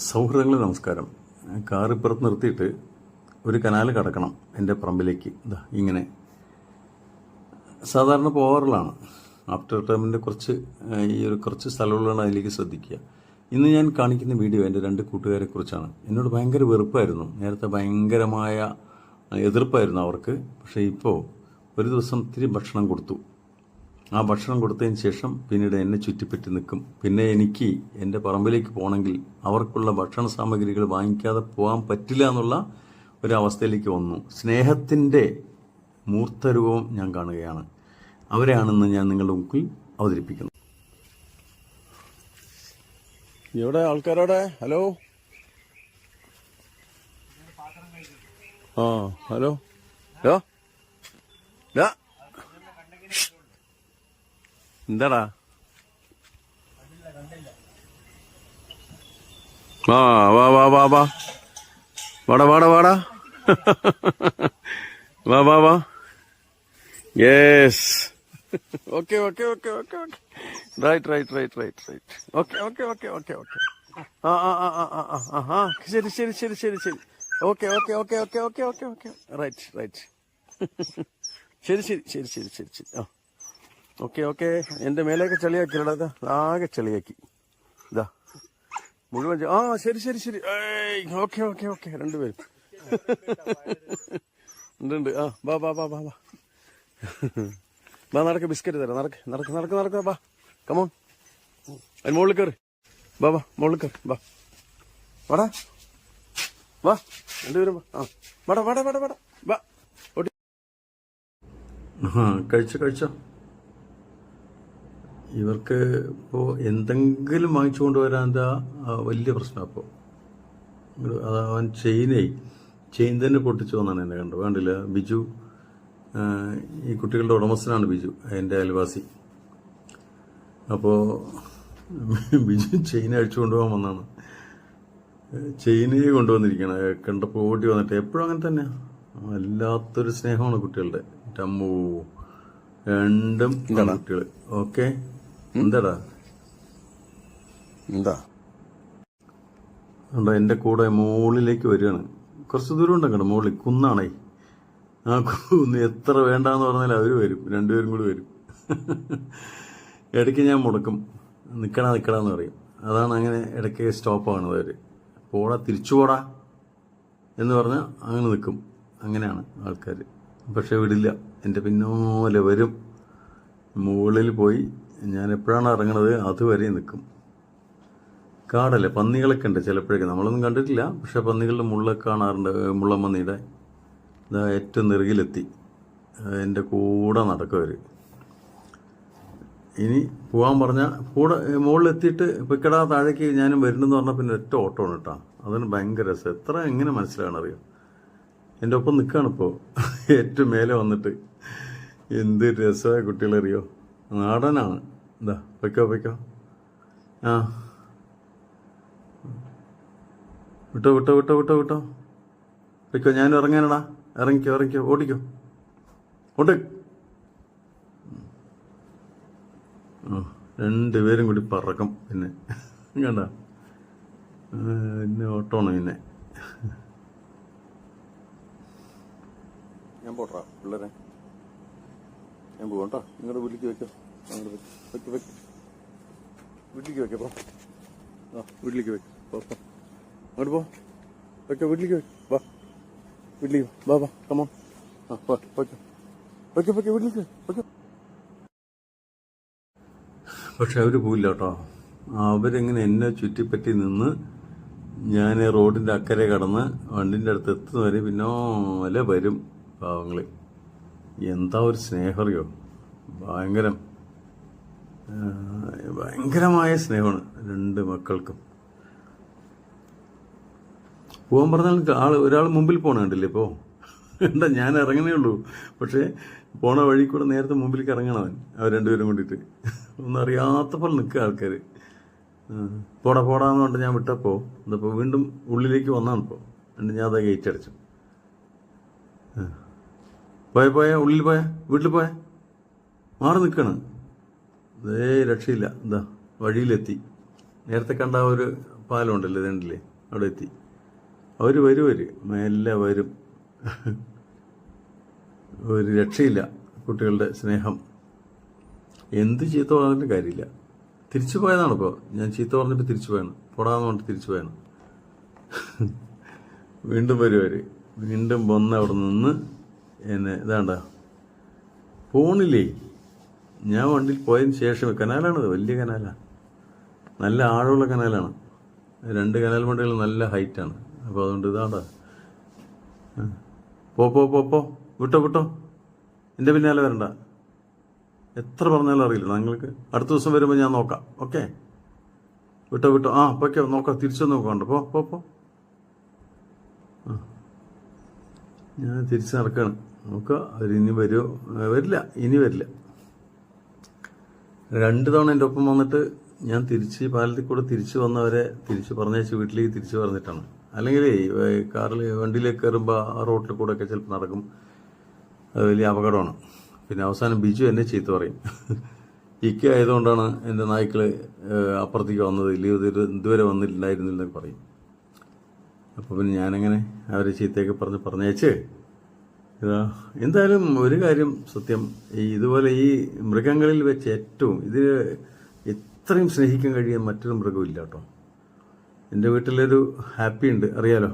സൗഹൃദങ്ങളെ നമസ്കാരം. കാർ ഇപ്പുറത്ത് നിർത്തിയിട്ട് ഒരു കനാൽ കടക്കണം എന്റെ പറമ്പിലേക്ക്. ഇതാ ഇങ്ങനെ. സാധാരണ പോവാറുള്ളതാണ്. ആഫ്റ്റർ ടൈമിന്റെ കുറച്ച് ഈ ഒരു കുറച്ച് സ്ഥലമുള്ളതാണ് അതിലേക്ക് ശ്രദ്ധിക്കുക. ഇന്ന് ഞാൻ കാണിക്കുന്ന വീഡിയോ എന്റെ രണ്ട് കൂട്ടുകാരെ കുറിച്ചാണ്. എന്നോട് ഭയങ്കര വെറുപ്പായിരുന്നു. നേരത്തെ ഭയങ്കരമായ എതിർപ്പായിരുന്നു അവർക്ക്. പക്ഷേ ഇപ്പോൾ ഒരു ദിവസം ഇത്തിരി ഭക്ഷണം കൊടുത്തു. ആ ഭക്ഷണം കൊടുത്തതിന് ശേഷം പിന്നീട് എന്നെ ചുറ്റിപ്പറ്റി നിൽക്കും. പിന്നെ എനിക്ക് എന്റെ പറമ്പിലേക്ക് പോകണമെങ്കിൽ അവർക്കുള്ള ഭക്ഷണ സാമഗ്രികൾ വാങ്ങിക്കാതെ പോകാൻ പറ്റില്ല എന്നുള്ള ഒരവസ്ഥയിലേക്ക് വന്നു. സ്നേഹത്തിന്റെ മൂർത്തരൂപം ഞാൻ കാണുകയാണ്. അവരെയാണെന്ന് ഞാൻ നിങ്ങളുടെ മുമ്പിൽ അവതരിപ്പിക്കുന്നു. എവിടെ? ആൾക്കാരോടെ ഹലോ? ആ ഹലോ? ഹലോ. എന്താടാ? ആ വാ വാ വാ വാ. വാടാ വാടാ വാടാ. വാ വാ വാ. Yes okay okay okay okay okay right right right right right okay okay okay okay okay ആ ആ ആ ആ ആ ആ ആ ശരി ശരി ശരി ശരി ശരി. Okay okay okay okay okay okay okay right right ശരി ശരി ശരി ശരി ശരി ശരി. ആ. Okay okay. എന്റെ മേലേക്ക് ചെളിയാക്കി ഇതാ. ആകെ ചെളിയാക്കി. ഇതാ. മുഴുവൻ ആ ശരി ശരി ശരി. Okay okay okay. രണ്ടുപേരും. ഉണ്ട് ഉണ്ട്. ആ ബാ ബാ ബാ ബാ ബാ ബാ നടക്ക് ബിസ്ക്കറ്റ് തരാം. നടക്ക് നടക്ക് നടക്ക് നടക്ക് ബാ കമോൺ അതിന് മുകളിൽ കയറി ബാ ബാ മുകളിൽ കയറി ബാ വാടാ. വാ രണ്ടുപേരും ആ. വാടാ വാടാ വാടാ വാടാ. ബാ കഴിച്ചോ കഴിച്ചോ. ഇവർക്ക് ഇപ്പോൾ എന്തെങ്കിലും വാങ്ങിച്ചു കൊണ്ടുവരാൻ എന്താ വലിയ പ്രശ്നം അപ്പോൾ അത് അവൻ ചെയിനേ ചെയിൻ തന്നെ പൊട്ടിച്ചു വന്നാണ് എന്നെ കണ്ടത്. വേണ്ടില്ല ബിജു ഈ കുട്ടികളുടെ ഉടമസ്ഥനാണ് ബിജു എന്റെ അയൽവാസി. അപ്പോൾ ബിജു ചെയിൻ അഴിച്ചു കൊണ്ടുപോകാൻ വന്നാണ്. ചെയിനേ കൊണ്ടുവന്നിരിക്കണം. കണ്ടപ്പോൾ ഓടി വന്നിട്ട് എപ്പോഴും അങ്ങനെ തന്നെ വല്ലാത്തൊരു സ്നേഹമാണ് കുട്ടികളുടെ. ടമ്മൂ രണ്ടും കുട്ടികൾ ഓക്കെ? എന്താടാ? എന്താ? ഉണ്ടോ എന്റെ കൂടെ മുകളിലേക്ക് വരികയാണ്. കുറച്ച് ദൂരം ഉണ്ടോ മുകളിൽ കുന്നാണേ. ആ കുന്ന് എത്ര വേണ്ടാന്ന് പറഞ്ഞാൽ അവർ വരും. രണ്ടുപേരും കൂടി വരും. ഇടയ്ക്ക് ഞാൻ മുടക്കും. നിൽക്കണ നിൽക്കണമെന്ന് പറയും. അതാണ് അങ്ങനെ ഇടയ്ക്ക് സ്റ്റോപ്പ് ആണത് അവർ പോടാ തിരിച്ചു പോടാ എന്ന് പറഞ്ഞാൽ അങ്ങനെ നിൽക്കും അങ്ങനെയാണ് ആൾക്കാർ പക്ഷെ വിടില്ല. എന്റെ പിന്നോലെ വരും. മുകളിൽ പോയി ഞാൻ എപ്പോഴാണ് ഇറങ്ങണത് അതുവരെ നിൽക്കും. കാടല്ലേ? പന്നികളൊക്കെ ഉണ്ട് ചിലപ്പോഴൊക്കെ. നമ്മളൊന്നും കണ്ടിട്ടില്ല. പക്ഷെ പന്നികളുടെ മുള്ളൊക്കെ കാണാറുണ്ട്. മുള്ളമ്മന്നിയുടെ ഇതാ ഏറ്റവും നെറുകിലെത്തി. എന്റെ കൂടെ നടക്കവർ ഇനി പോകാൻ പറഞ്ഞാൽ കൂടെ മുകളിലെത്തിയിട്ട് പിക്കടാ താഴേക്ക് ഞാനും വരുന്നെന്ന് പറഞ്ഞാൽ പിന്നെ ഒറ്റ ഓട്ടമാണ് കേട്ടോ. അതിന് ഭയങ്കര രസം. എത്ര എങ്ങനെ മനസ്സിലാണ് അറിയാം എന്റെ ഒപ്പം നിൽക്കുകയാണിപ്പോൾ ഏറ്റവും മേലെ വന്നിട്ട്. എന്ത് രസമായ കുട്ടികളറിയോ? നാടനാണ്. എന്താ പൊയ്ക്കോ പൊയ്ക്കോ. ആ. വിട്ടോ വിട്ടോ വിട്ടോ വിട്ടോ വിട്ടോ. പൊയ്ക്കോ ഞാൻ ഇറങ്ങാനടാ. ഇറങ്ങിക്കോ ഇറങ്ങിക്കോ. ഓടിക്കോ. ഓട്ട് രണ്ടുപേരും കൂടി പറക്കും പിന്നെ. കണ്ട? പിന്നെ ഓട്ടമാണ് പിന്നെ. ഞാൻ പോട്ടാ പിള്ളേരെ. ഞാൻ പോവാം കേട്ടോ. നിങ്ങളുടെ വീട്ടിലേക്ക് വെക്കാം. അങ്ങോട്ട് വെക്ക്. വെക്ക് വീട്ടിലേക്ക് വെക്കാം പോ. ആ വീട്ടിലേക്ക് വെക്ക്. പോ അങ്ങോട്ട് പോ. വെക്ക വീട്ടിലേക്ക് വെക്ക്. വാ. വീട്ടിലേക്ക് വാ. വാ കമോൺ ആ വെക്ക. വെക്ക വെക്കോ വീട്ടിലേക്ക് വെക്ക. പക്ഷെ അവർ പോയില്ല കേട്ടോ. അവരിങ്ങനെ എന്നെ ചുറ്റിപ്പറ്റി നിന്ന് ഞാൻ റോഡിന്റെ അക്കരെ കടന്ന് വണ്ടിന്റെ അടുത്ത് എത്തുന്നവരെ പിന്നോലെ വരും പാവങ്ങൾ എന്താ ഒരു സ്നേഹറിയോ? ഭയങ്കരം. ഭയങ്കരമായ സ്നേഹമാണ് രണ്ട് മക്കൾക്കും. പോകാൻ പറഞ്ഞാൽ ആൾ ഒരാൾ മുമ്പിൽ കണ്ടില്ലേ ഇപ്പോൾ എന്താ ഞാൻ ഇറങ്ങണേ ഉള്ളൂ. പക്ഷേ പോണ വഴി കൂടെ നേരത്തെ മുമ്പിലേക്ക് ഇറങ്ങണവൻ അവർ രണ്ടുപേരും കൂടിയിട്ട് ഒന്നും അറിയാത്ത പോലെ നിൽക്കുക ആൾക്കാർ പോടാ പോടാന്ന് പറഞ്ഞിട്ട് ഞാൻ വിട്ടപ്പോൾ എന്താ വീണ്ടും ഉള്ളിലേക്ക് വന്നാണ് ഇപ്പോൾ എന്നിട്ട് ഞാൻ അതാ ഗേറ്റ് അടച്ചു. പോയ പോയ ഉള്ളിൽ പോയ വീട്ടിൽ പോയ. മാറി നിൽക്കണം. ഇതേ രക്ഷയില്ല. എന്താ വഴിയിലെത്തി. നേരത്തെ കണ്ട ഒരു പാലമുണ്ടല്ലോ ഇതുണ്ടല്ലേ? അവിടെ എത്തി. അവർ വരും അവർ മെല്ലെ വരും. ഒരു രക്ഷയില്ല കുട്ടികളുടെ സ്നേഹം. എന്ത് ചീത്ത പറഞ്ഞിട്ട് കാര്യമില്ല. തിരിച്ചു പോയതാണ് ഇപ്പോൾ ഞാൻ ചീത്ത പറഞ്ഞപ്പോൾ തിരിച്ചു പോയാണ്. പോടാന്ന് പറഞ്ഞിട്ട് തിരിച്ചു പോയാണ്. വീണ്ടും വരുവര് വീണ്ടും വന്ന് അവിടെ നിന്ന് എന്നെ ഇതാണ്ട. പോണില്ലേ ഞാൻ വണ്ടിയിൽ പോയതിന് ശേഷം കനാലാണത് വലിയ കനാലാണ് നല്ല ആഴമുള്ള കനാലാണ്. രണ്ട് കനാൽ വണ്ടികൾ നല്ല ഹൈറ്റാണ്. അപ്പോൾ അതുകൊണ്ട് ഇതാണ്ട. പോ പോ പോ പോ. വിട്ടോ വിട്ടോ. എന്റെ പിന്നാലെ വരണ്ട. എത്ര പറഞ്ഞാലും അറിയില്ല. നിങ്ങൾക്ക് അടുത്ത ദിവസം വരുമ്പോൾ ഞാൻ നോക്കാം. ഓക്കെ? വിട്ടോ വിട്ടോ. ആ പൊയ്ക്കോ നോക്കാം. തിരിച്ചു നോക്കാണ്ട് പോ പോ പോ. ഞാൻ തിരിച്ച് നടക്കാണ്. നോക്കുക അവരിനി വരുമോ വരില്ല ഇനി വരില്ല. രണ്ട് തവണ എന്റെ ഒപ്പം വന്നിട്ട് ഞാൻ തിരിച്ച് പാലത്തിൽ കൂടെ തിരിച്ചു വന്നവരെ തിരിച്ച് പറഞ്ഞയച്ച് വീട്ടിലേക്ക് തിരിച്ചു പറഞ്ഞിട്ടാണ്. അല്ലെങ്കിൽ കാറിൽ വണ്ടിയിലേക്ക് കയറുമ്പോൾ ആ റോട്ടിൽ കൂടെ ഒക്കെ ചിലപ്പോൾ നടക്കും. അത് വലിയ അപകടമാണ്. പിന്നെ അവസാനം ബിജു എന്നെ ചീത്ത പറയും. ഇക്ക ആയതുകൊണ്ടാണ് എന്റെ നായ്ക്കൾ അപ്പുറത്തേക്ക് വന്നത്. ലീവ് ഇത് ഇതുവരെ വന്നിട്ടുണ്ടായിരുന്നില്ലെന്നൊക്കെ പറയും. അപ്പോൾ പിന്നെ ഞാനങ്ങനെ അവരെ ചീത്തയൊക്കെ പറഞ്ഞ് പറഞ്ഞേച്ച് ഇതാ. എന്തായാലും ഒരു കാര്യം സത്യം. ഈ ഇതുപോലെ ഈ മൃഗങ്ങളിൽ വെച്ച് ഏറ്റവും ഇത് ഇത്രയും സ്നേഹിക്കാൻ കഴിയുന്ന മറ്റൊരു മൃഗമില്ല കേട്ടോ. എന്റെ വീട്ടിലൊരു ഹാപ്പി ഉണ്ട്. അറിയാലോ?